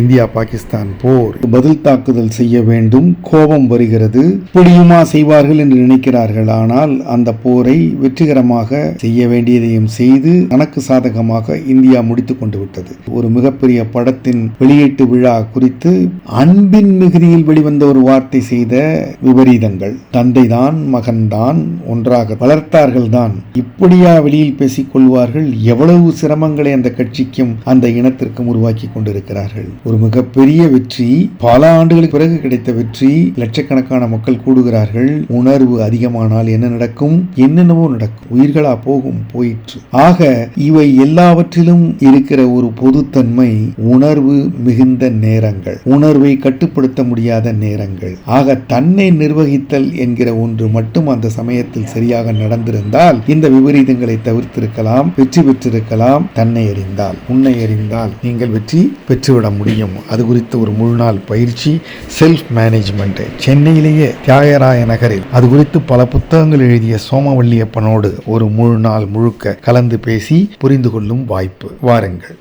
India Pakistan போர். பதில் தாக்குதல் செய்ய வேண்டும் கோபம் வருகிறது. இப்படியுமா செய்வார்கள் என்று நினைக்கிறார்கள். ஆனால் அந்த போரை வெற்றிகரமாக செய்ய வேண்டியதையும் செய்து தனக்கு சாதகமாக இந்தியா முடித்துக் கொண்டு விட்டது. ஒரு மிகப்பெரிய படத்தின் வெளியீட்டு விழா குறித்து அன்பின் மிகுதியில் வெளிவந்த ஒரு வார்த்தை செய்த விபரீதங்கள். தந்தைதான் மகன்தான் ஒன்றாக வளர்த்தார்கள் தான் இப்படியா வெளியில் பேசிக் கொள்வார்கள்? எவ்வளவு சிரமங்களை அந்த கட்சிக்கும் அந்த இனத்திற்கும் உருவாக்கி கொண்டிருக்கிறார்கள்? ஒரு மிகப்பெரிய வெற்றி பல ஆண்டுகளுக்கு பிறகு கிடைத்த வெற்றி லட்சக்கணக்கான மக்கள் கூடுகிறார்கள். உணர்வு அதிகமானால் என்ன நடக்கும்? என்னென்னவோ நடக்கும். உயிர்களா போகும் போயிற்று. ஆக இவை எல்லாவற்றிலும் இருக்கிற ஒரு பொதுத்தன்மை உணர்வு மிகுந்த நேரங்கள். உணர்வை கட்டுப்படுத்த முடியாத நேரங்கள். ஆக தன்னை நிர்வகித்தல் என்கிற ஒன்று மட்டும் அந்த சமயத்தில் சரியாக நடந்திருந்தால் இந்த விபரீதங்களை தவிர்த்திருக்கலாம் வெற்றி பெற்றிருக்கலாம். தன்னை அறிந்தால் உன்னை அறிந்தால் நீங்கள் வெற்றி பெற்றுவிட முடியும். அது குறித்து ஒரு முழு நாள் பயிற்சி செல்ஃப் மேனேஜ்மெண்ட் சென்னையிலேயே தியாகராய நகரில். அது குறித்து பல புத்தகங்கள் எழுதிய சோமவல்லியப்பனோடு ஒரு முழு நாள் முழுக்க கலந்து பேசி புரிந்து கொள்ளும் வாய்ப்பு. வாருங்கள்.